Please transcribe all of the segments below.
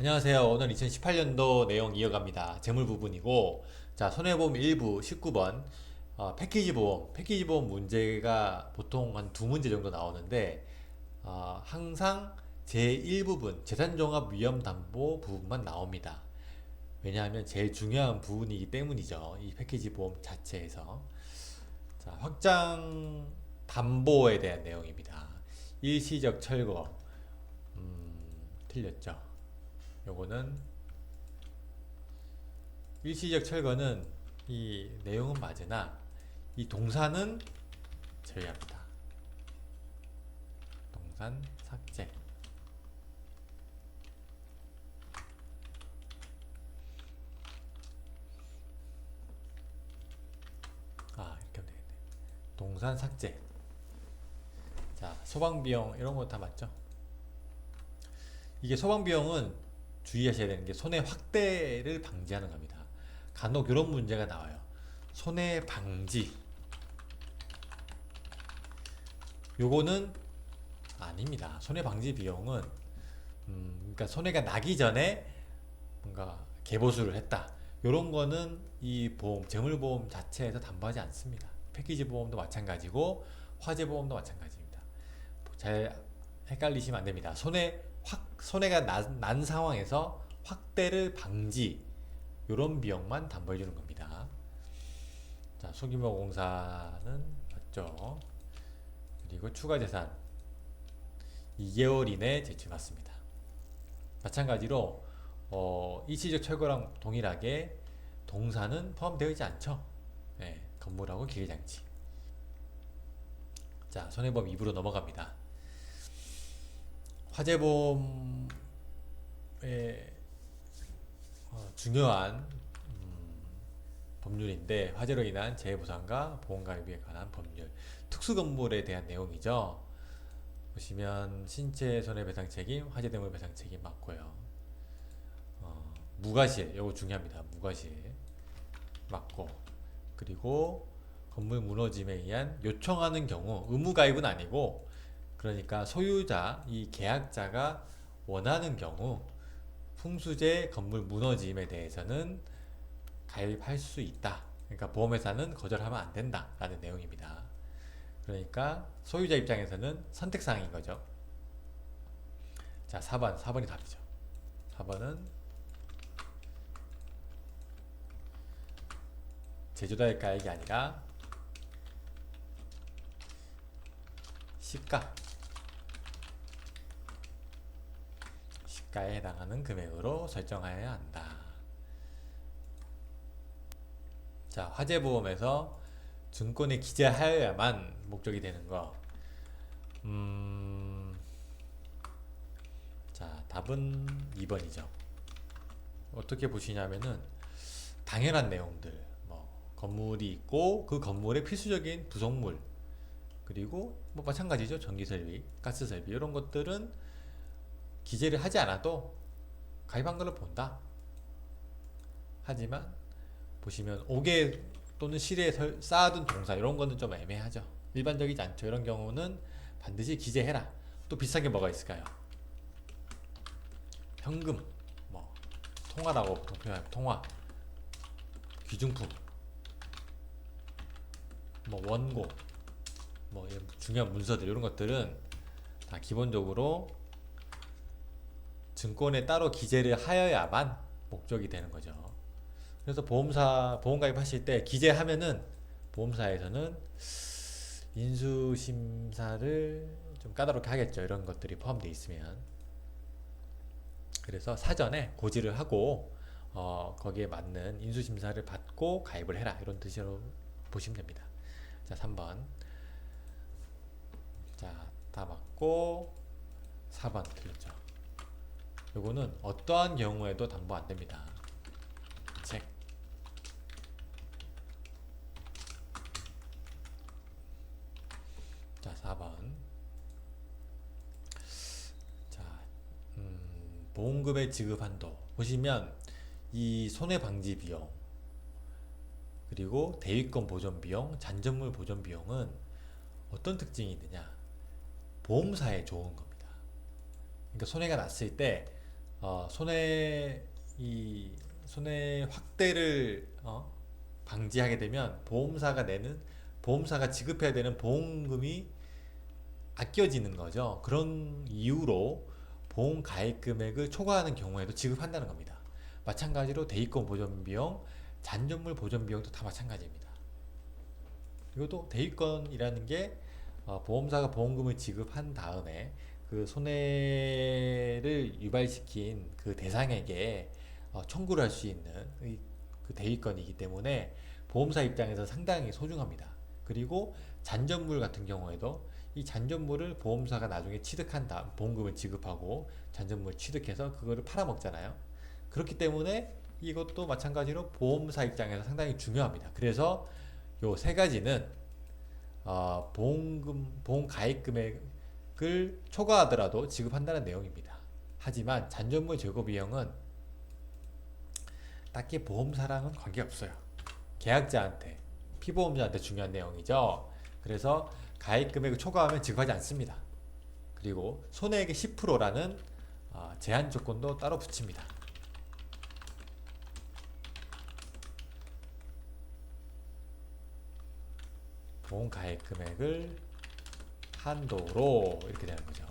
안녕하세요. 오늘 2018년도 내용 이어갑니다. 재물 부분이고, 자, 손해보험 1부 19번, 어, 패키지 보험. 패키지 보험 문제가 보통 한 두 문제 정도 나오는데, 어, 항상 제1부분, 재산종합 위험담보 부분만 나옵니다. 왜냐하면 제일 중요한 부분이기 때문이죠. 이 패키지 보험 자체에서. 자, 확장 담보에 대한 내용입니다. 일시적 철거. 음, 틀렸죠. 요거는 일시적 철거는 이 내용은 맞으나 이 동사는 제외합니다. 동산 삭제. 아 이렇게 하면 되겠네. 동산 삭제. 자 소방 비용 이런 거 다 맞죠? 이게 소방 비용은 주의하셔야 되는 게 손해 확대를 방지하는 겁니다. 간혹 이런 문제가 나와요. 손해 방지. 요거는 아닙니다. 손해 방지 비용은 음, 그러니까 손해가 나기 전에 뭔가 개보수를 했다. 요런 거는 이 보험, 재물보험 자체에서 담보하지 않습니다. 패키지 보험도 마찬가지고 화재 보험도 마찬가지입니다. 잘 헷갈리시면 안 됩니다. 손해 확 손해가 난, 난 상황에서 확대를 방지 이런 비용만 담보해 주는 겁니다. 자, 소규모 공사는 맞죠? 그리고 추가 재산 2개월 이내 제출받습니다. 마찬가지로 어, 일시적 철거랑 동일하게 동사는 포함되어 있지 않죠. 네, 건물하고 기계장치. 자, 손해보험 2부로 넘어갑니다. 화재보험의 어, 중요한 음, 법률인데 화재로 인한 재해보상과 보험가입에 관한 법률 특수건물에 대한 내용이죠. 보시면 신체 손해배상 책임 화재 대물 배상 책임 맞고요. 어, 무과실 이거 중요합니다. 무과실 맞고. 그리고 건물 무너짐에 의한 요청하는 경우 의무가입은 아니고 그러니까 소유자, 이 계약자가 원하는 경우 풍수재 건물 무너짐에 대해서는 가입할 수 있다. 그러니까 보험회사는 거절하면 안 된다 라는 내용입니다. 그러니까 소유자 입장에서는 선택사항인 거죠. 자, 4번, 4번이 답이죠. 4번은 제조자의 가액이 아니라 시가 가에 해당하는 금액으로 설정하여야 한다. 자, 화재보험에서 증권에 기재하여야만 목적이 되는 거. 음, 자, 답은 2번이죠. 어떻게 보시냐면은 당연한 내용들, 뭐 건물이 있고 그 건물의 필수적인 부속물 그리고 뭐 마찬가지죠. 전기 설비, 가스 설비 이런 것들은 기재를 하지 않아도 가입한 걸로 본다. 하지만 보시면 옥에 또는 실에 설- 쌓아둔 동사 이런 거는 좀 애매하죠. 일반적이지 않죠. 이런 경우는 반드시 기재해라. 또 비싼 게 뭐가 있을까요? 현금, 뭐 통화라고 보통 표현하는 통화, 귀중품, 뭐 원고, 뭐 중요한 문서들 이런 것들은 다 기본적으로 증권에 따로 기재를 하여야만 목적이 되는 거죠. 그래서 보험사 보험 가입하실 때 기재하면은 보험사에서는 인수 심사를 좀 까다롭게 하겠죠. 이런 것들이 포함되어 있으면. 그래서 사전에 고지를 하고 어, 거기에 맞는 인수 심사를 받고 가입을 해라. 이런 뜻으로 보시면 됩니다. 자, 3번. 자, 다 맞고 4번 틀렸죠. 요거는 어떠한 경우에도 담보 안 됩니다. 책. 자, 4번. 자, 음, 보험금의 지급 한도. 보시면 이 손해 방지 비용 그리고 대위권 보존 비용, 잔존물 보존 비용은 어떤 특징이 있느냐? 보험사에 좋은 겁니다. 그러니까 손해가 났을 때 어, 손해 이 손해 확대를 어, 방지하게 되면 보험사가 내는 보험사가 지급해야 되는 보험금이 아껴지는 거죠. 그런 이유로 보험 가입 금액을 초과하는 경우에도 지급한다는 겁니다. 마찬가지로 대입권 보전 비용, 잔존물 보전 비용도 다 마찬가지입니다. 이것도 대입권이라는 게 어, 보험사가 보험금을 지급한 다음에 그 손해를 유발시킨 그 대상에게 어, 청구를 할 수 있는 이- 그 대위권이기 때문에 보험사 입장에서 상당히 소중합니다. 그리고 잔존물 같은 경우에도 이 잔존물을 보험사가 나중에 취득한 다음 보험금을 지급하고 잔존물 취득해서 그거를 팔아먹잖아요. 그렇기 때문에 이것도 마찬가지로 보험사 입장에서 상당히 중요합니다. 그래서 요 세 가지는 어, 보험금 보험 가입 금액 을 초과하더라도 지급한다는 내용입니다. 하지만 잔존물 제거 비용은 딱히 보험사랑은 관계없어요. 계약자한테 피보험자한테 중요한 내용이죠. 그래서 가입 금액을 초과하면 지급하지 않습니다. 그리고 손해액의 10%라는 어, 제한 조건도 따로 붙입니다. 보험 가입 금액을 한도로 이렇게 되는 거죠.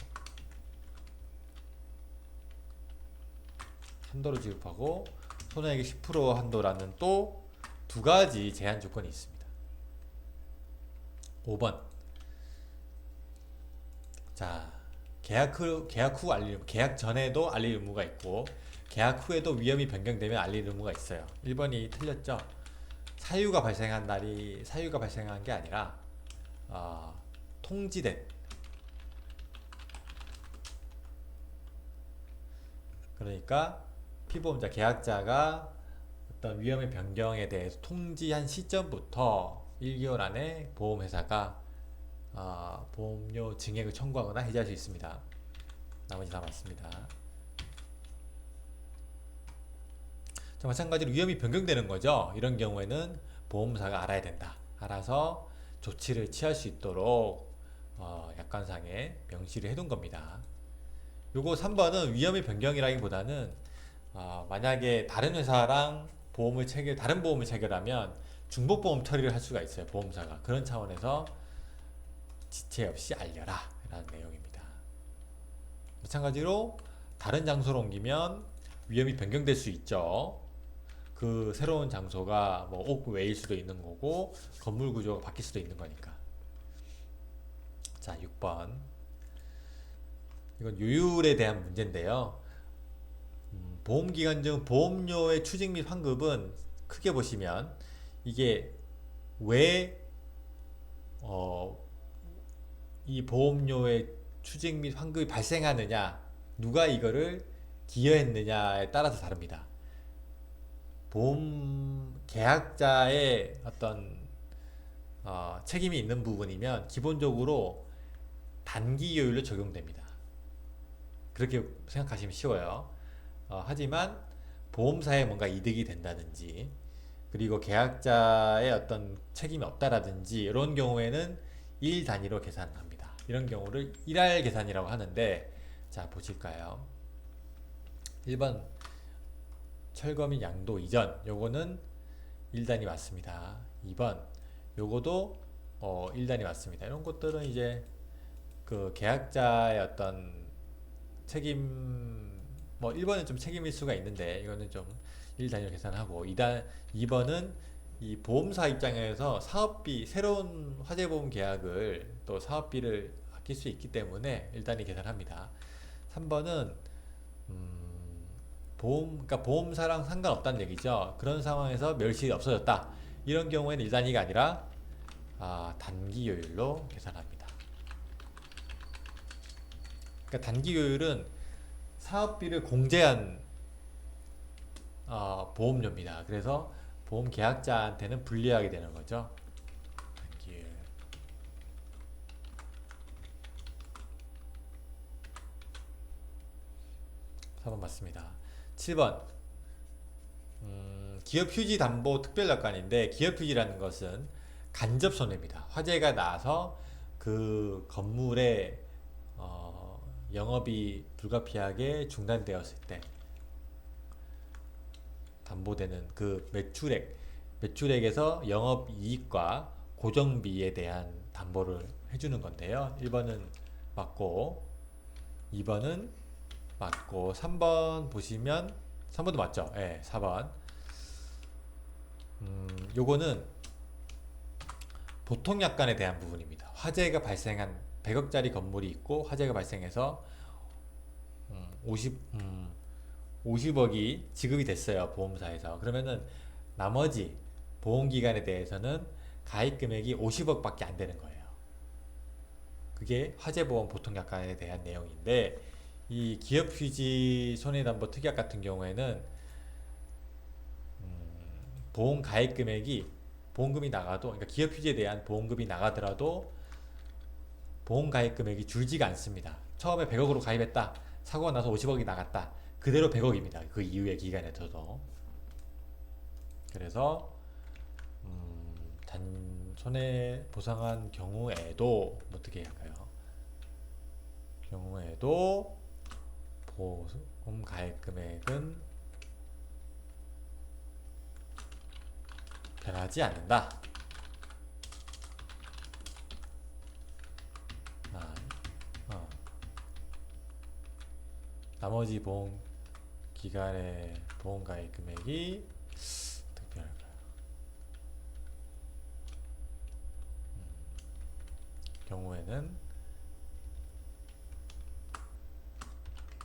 한도로 지급하고 손해액의 10% 한도라는 또 두 가지 제한 조건이 있습니다. 5번. 자, 계약 후 계약 후 알릴 계약 전에도 알릴 의무가 있고 계약 후에도 위험이 변경되면 알릴 의무가 있어요. 1번이 틀렸죠? 사유가 발생한 날이 사유가 발생한 게 아니라 어, 통지된 그러니까 피보험자 계약자가 어떤 위험의 변경에 대해서 통지한 시점부터 1개월 안에 보험회사가 어, 보험료 증액을 청구하거나 해지할 수 있습니다. 나머지 다 맞습니다. 자, 마찬가지로 위험이 변경되는 거죠. 이런 경우에는 보험사가 알아야 된다. 알아서 조치를 취할 수 있도록 어, 약관상에 명시를 해둔 겁니다. 요거 3번은 위험의 변경이라기보다는 어, 만약에 다른 회사랑 보험을 체결, 다른 보험을 체결하면 중복 보험 처리를 할 수가 있어요. 보험사가. 그런 차원에서 지체 없이 알려라. 라는 내용입니다. 마찬가지로 다른 장소로 옮기면 위험이 변경될 수 있죠. 그 새로운 장소가 뭐 옥 외일 수도 있는 거고 건물 구조가 바뀔 수도 있는 거니까. 자, 6번. 이건 요율에 대한 문제인데요. 음, 보험기간 중 보험료의 추징 및 환급은 크게 보시면 이게 왜 어, 이 보험료의 추징 및 환급이 발생하느냐, 누가 이거를 기여했느냐에 따라서 다릅니다. 보험 계약자의 어떤 어, 책임이 있는 부분이면 기본적으로 단기 요율로 적용됩니다. 그렇게 생각하시면 쉬워요. 어, 하지만 보험사에 뭔가 이득이 된다든지 그리고 계약자의 어떤 책임이 없다라든지 이런 경우에는 일 단위로 계산합니다. 이런 경우를 일할 계산이라고 하는데 자 보실까요? 1번 철거 및 양도 이전 요거는 1단이 맞습니다. 2번 요거도 어 1단이 맞습니다. 이런 것들은 이제 그 계약자의 어떤 책임 뭐 1번은 좀 책임일 수가 있는데 이거는 좀 1단위로 계산하고 2단 2번은 이 보험사 입장에서 사업비 새로운 화재보험 계약을 또 사업비를 아낄 수 있기 때문에 1단위 계산합니다. 3번은 음, 보험 그러니까 보험사랑 상관없다는 얘기죠. 그런 상황에서 멸실이 없어졌다. 이런 경우에는 1단위가 아니라 아, 단기 요율로 계산합니다. 그러니까 단기 요율은 사업비를 공제한 어, 보험료입니다. 그래서 보험 계약자한테는 불리하게 되는 거죠. 단기 요율. 4번 맞습니다. 7번 음, 기업 휴지 담보 특별약관인데 기업 휴지라는 것은 간접 손해입니다. 화재가 나서 그 건물의 어, 영업이 불가피하게 중단되었을 때 담보되는 그 매출액 매출액에서 영업이익과 고정비에 대한 담보를 해주는 건데요. 1번은 맞고 2번은 맞고 3번 보시면 3번도 맞죠? 예, 4번 음, 요거는 보통 약관에 대한 부분입니다. 화재가 발생한 100억짜리 건물이 있고 화재가 발생해서 음, 50 음, 50억이 지급이 됐어요. 보험사에서. 그러면은 나머지 보험 기간에 대해서는 가입 금액이 50억 밖에 안 되는 거예요. 그게 화재보험 보통약관에 대한 내용인데 이 기업 휴지 손해담보 특약 같은 경우에는 음, 보험 가입 금액이 보험금이 나가도 그러니까 기업 휴지에 대한 보험금이 나가더라도 보험 가입 금액이 줄지가 않습니다. 처음에 100억으로 가입했다. 사고가 나서 50억이 나갔다. 그대로 100억입니다. 그 이후의 기간에서도. 그래서 음, 단 손해 보상한 경우에도 어떻게 할까요? 경우에도 보험 가입 금액은 변하지 않는다. 아, 어. 나머지 보험 기간의 보험 가입 금액이 변할까요? 음, 경우에는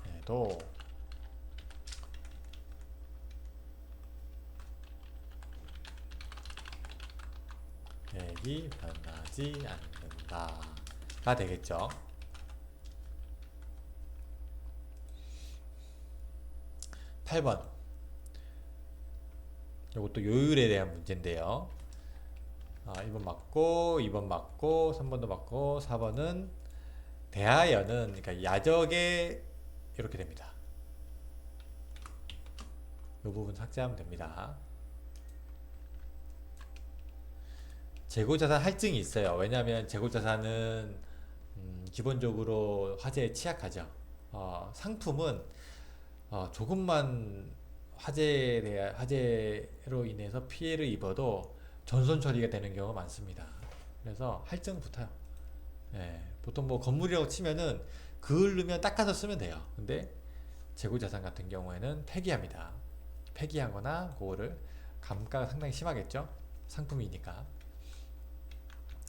해도 계획이 변하지 않는다가 되겠죠. 8번. 이것도 요율에 대한 문제인데요. 아, 1번 맞고, 2번 맞고, 3번도 맞고, 4번은 대하여는 그러니까 야적에 이렇게 됩니다. 이 부분 삭제하면 됩니다. 재고자산 할증이 있어요. 왜냐하면 재고자산은 음, 기본적으로 화재에 취약하죠. 어, 상품은 어, 조금만 화재에 대한 화재로 인해서 피해를 입어도 전손 처리가 되는 경우가 많습니다. 그래서 할증 붙어요. 예, 보통 뭐 건물이라고 치면은 그을 넣으면 닦아서 쓰면 돼요. 근데 재고자산 같은 경우에는 폐기합니다. 폐기하거나 그거를 감가가 상당히 심하겠죠. 상품이니까.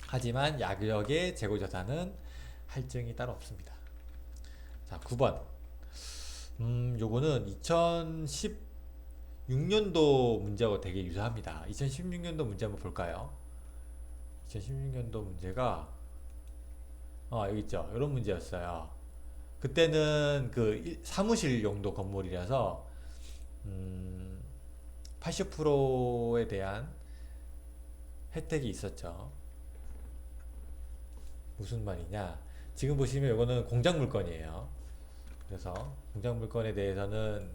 하지만 약력의 재고자산은 할증이 따로 없습니다. 자, 9번. 음, 요거는 2016년도 문제하고 되게 유사합니다. 2016년도 문제 한번 볼까요? 2016년도 문제가 어, 여기 있죠. 이런 문제였어요. 그때는 그 일- 사무실 용도 건물이라서 음, 80%에 대한 혜택이 있었죠. 무슨 말이냐? 지금 보시면 이거는 공작 물건이에요. 그래서 공작 물건에 대해서는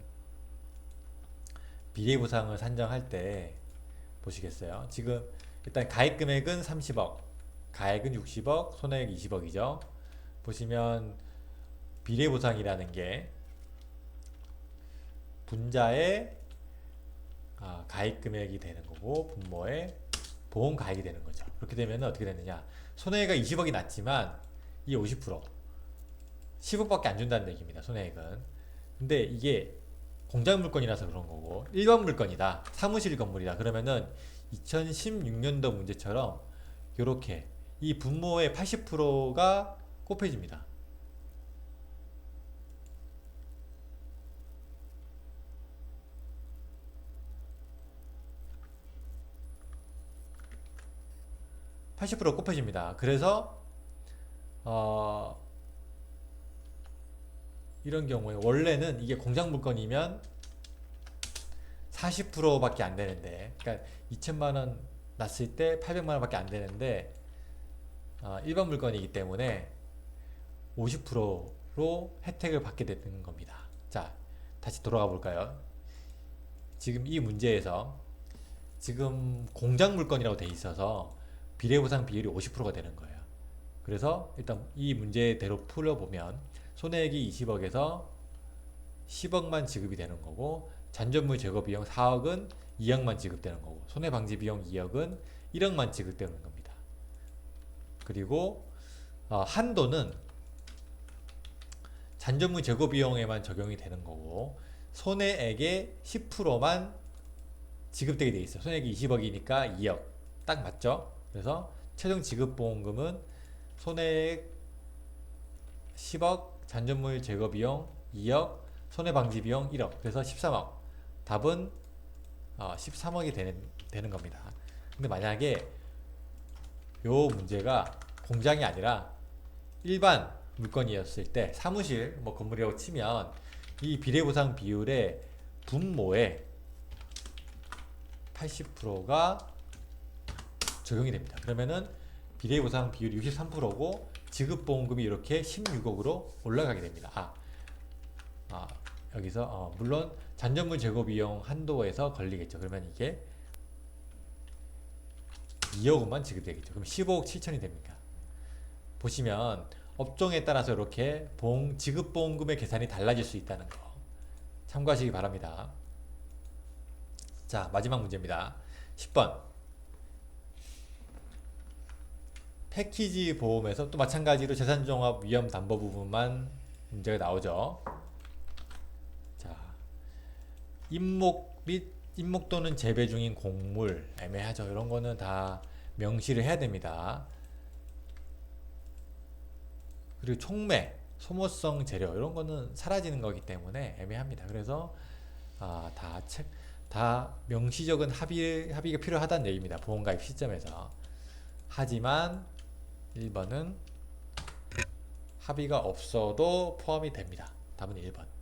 비례 보상을 산정할 때 보시겠어요? 지금 일단 가입 금액은 30억, 가액은 60억, 손해액 20억이죠. 보시면 비례 보상이라는 게 분자의 아, 가입 금액이 되는 거고 분모의 보험 가액이 되는 거죠. 그렇게 되면 어떻게 되느냐? 손해가 20억이 났지만 이 50% 10억밖에 안 준다는 얘기입니다. 손해액은. 근데 이게 공작 물건이라서 그런 거고 일반 물건이다. 사무실 건물이다. 그러면은 2016년도 문제처럼 이렇게 이 분모의 80%가 곱해집니다. (80% 곱해집니다) 그래서 어 이런 경우에 원래는 이게 공작 물건이면 40%밖에 안 되는데 그러니까 2천만 원 났을 때 800만 원밖에 안 되는데 어, 일반 물건이기 때문에 50%로 혜택을 받게 되는 겁니다. 자, 다시 돌아가 볼까요? 지금 이 문제에서 지금 공작 물건이라고 돼 있어서 비례보상 비율이 50%가 되는 거예요. 그래서 일단 이 문제대로 풀어보면 손해액이 20억에서 10억만 지급이 되는 거고 잔존물 제거 비용 4억은 2억만 지급되는 거고 손해 방지 비용 2억은 1억만 지급되는 겁니다. 그리고 어, 한도는 잔존물 제거 비용에만 적용이 되는 거고 손해액의 10%만 지급되게 돼 있어요. 손해액이 20억이니까 2억 딱 맞죠? 그래서 최종 지급 보험금은 손해액 10억, 잔존물 제거 비용 2억, 손해 방지 비용 1억. 그래서 13억. 답은 어, 13억이 되는 되는 겁니다. 근데 만약에 요 문제가 공장이 아니라 일반 물건이었을 때 사무실 뭐 건물이라고 치면 이 비례보상 비율의 분모에 80%가 적용이 됩니다. 그러면은 비례보상 비율이 63%고 지급보험금이 이렇게 16억으로 올라가게 됩니다. 아, 아 여기서 어, 물론 잔존물 제거 비용 한도에서 걸리겠죠. 그러면 이게 2억 원만 지급되겠죠. 그럼 15억 7천이 됩니다. 보시면 업종에 따라서 이렇게 보험, 지급보험금의 계산이 달라질 수 있다는 거 참고하시기 바랍니다. 자 마지막 문제입니다. 10번 패키지 보험에서 또 마찬가지로 재산종합 위험 담보 부분만 문제가 나오죠. 자, 임목 및 임목 또는 재배 중인 곡물 애매하죠. 이런 거는 다 명시를 해야 됩니다. 그리고 촉매, 소모성 재료 이런 거는 사라지는 거기 때문에 애매합니다. 그래서 아, 다 책, 다 명시적인 합의 합의가 필요하다는 얘기입니다. 보험가입 시점에서. 하지만 1번은 합의가 없어도 포함이 됩니다. 답은 1번.